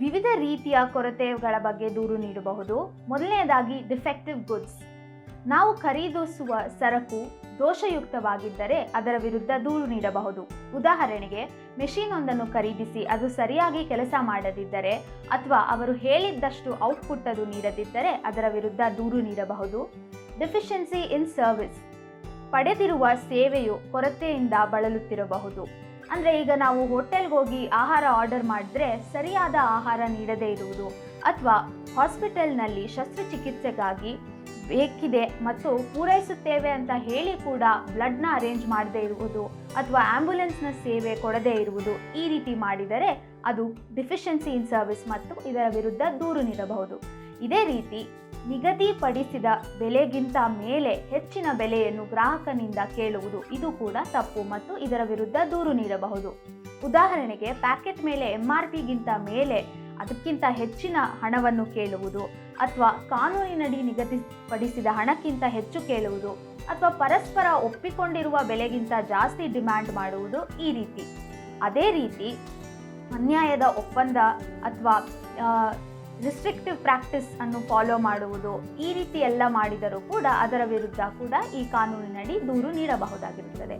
ವಿವಿಧ ರೀತಿಯ ಕೊರತೆಗಳ ಬಗ್ಗೆ ದೂರು ನೀಡಬಹುದು. ಮೊದಲನೆಯದಾಗಿ ಡಿಫೆಕ್ಟಿವ್ ಗುಡ್ಸ್ ನಾವು ಖರೀದಿಸುವ ಸರಕು ದೋಷಯುಕ್ತವಾಗಿದ್ದರೆ ಅದರ ವಿರುದ್ಧ ದೂರು ನೀಡಬಹುದು. ಉದಾಹರಣೆಗೆ ಮೆಷಿನ್ ಒಂದನ್ನು ಖರೀದಿಸಿ, ಅದು ಸರಿಯಾಗಿ ಕೆಲಸ ಮಾಡದಿದ್ದರೆ ಅಥವಾ ಅವರು ಹೇಳಿದ್ದಷ್ಟು ಔಟ್ಪುಟ್ ಅದು ನೀಡದಿದ್ದರೆ ಅದರ ವಿರುದ್ಧ ದೂರು ನೀಡಬಹುದು. ಡೆಫಿಷಿಯನ್ಸಿ ಇನ್ ಸರ್ವಿಸ್ ಪಡೆದಿರುವ ಸೇವೆಯು ಕೊರತೆಯಿಂದ ಬಳಲುತ್ತಿರಬಹುದು. ಅಂದರೆ ಈಗ ನಾವು ಹೋಟೆಲ್ಗೆ ಹೋಗಿ ಆಹಾರ ಆರ್ಡರ್ ಮಾಡಿದ್ರೆ ಸರಿಯಾದ ಆಹಾರ ನೀಡದೇ ಇರುವುದು ಅಥವಾ ಹಾಸ್ಪಿಟಲ್ನಲ್ಲಿ ಶಸ್ತ್ರಚಿಕಿತ್ಸೆಗಾಗಿ ಬೇಕಿದೆ ಮತ್ತು ಪೂರೈಸುತ್ತೇವೆ ಅಂತ ಹೇಳಿ ಕೂಡ ಬ್ಲಡ್ನ ಅರೇಂಜ್ ಮಾಡದೇ ಇರುವುದು ಅಥವಾ ಆ್ಯಂಬುಲೆನ್ಸ್ನ ಸೇವೆ ಕೊಡದೇ ಇರುವುದು ಈ ರೀತಿ ಮಾಡಿದರೆ ಅದು ಡಿಫಿಷಿಯನ್ಸಿ ಇನ್ ಸರ್ವಿಸ್ ಮತ್ತು ಇದರ ವಿರುದ್ಧ ದೂರು ನೀಡಬಹುದು. ಇದೇ ರೀತಿ ನಿಗದಿಪಡಿಸಿದ ಬೆಲೆಗಿಂತ ಮೇಲೆ ಹೆಚ್ಚಿನ ಬೆಲೆಯನ್ನು ಗ್ರಾಹಕನಿಂದ ಕೇಳುವುದು ಇದು ಕೂಡ ತಪ್ಪು ಮತ್ತು ಇದರ ವಿರುದ್ಧ ದೂರು ನೀಡಬಹುದು. ಉದಾಹರಣೆಗೆ ಪ್ಯಾಕೆಟ್ ಮೇಲೆ ಎಂ ಆರ್ ಪಿಗಿಂತ ಮೇಲೆ ಅದಕ್ಕಿಂತ ಹೆಚ್ಚಿನ ಹಣವನ್ನು ಕೇಳುವುದು ಅಥವಾ ಕಾನೂನಿನಡಿ ನಿಗದಿಪಡಿಸಿದ ಹಣಕ್ಕಿಂತ ಹೆಚ್ಚು ಕೇಳುವುದು ಅಥವಾ ಪರಸ್ಪರ ಒಪ್ಪಿಕೊಂಡಿರುವ ಬೆಲೆಗಿಂತ ಜಾಸ್ತಿ ಡಿಮ್ಯಾಂಡ್ ಮಾಡುವುದು ಈ ರೀತಿ. ಅದೇ ರೀತಿ ಅನ್ಯಾಯದ ಒಪ್ಪಂದ ಅಥವಾ ರಿಸ್ಟ್ರಿಕ್ಟಿವ್ ಪ್ರಾಕ್ಟೀಸ್ ಅನ್ನು ಫಾಲೋ ಮಾಡುವುದು ಈ ರೀತಿ ಎಲ್ಲ ಮಾಡಿದರೂ ಕೂಡ ಅದರ ವಿರುದ್ಧ ಕೂಡ ಈ ಕಾನೂನಿನಡಿ ದೂರು ನೀಡಬಹುದಾಗಿರುತ್ತದೆ.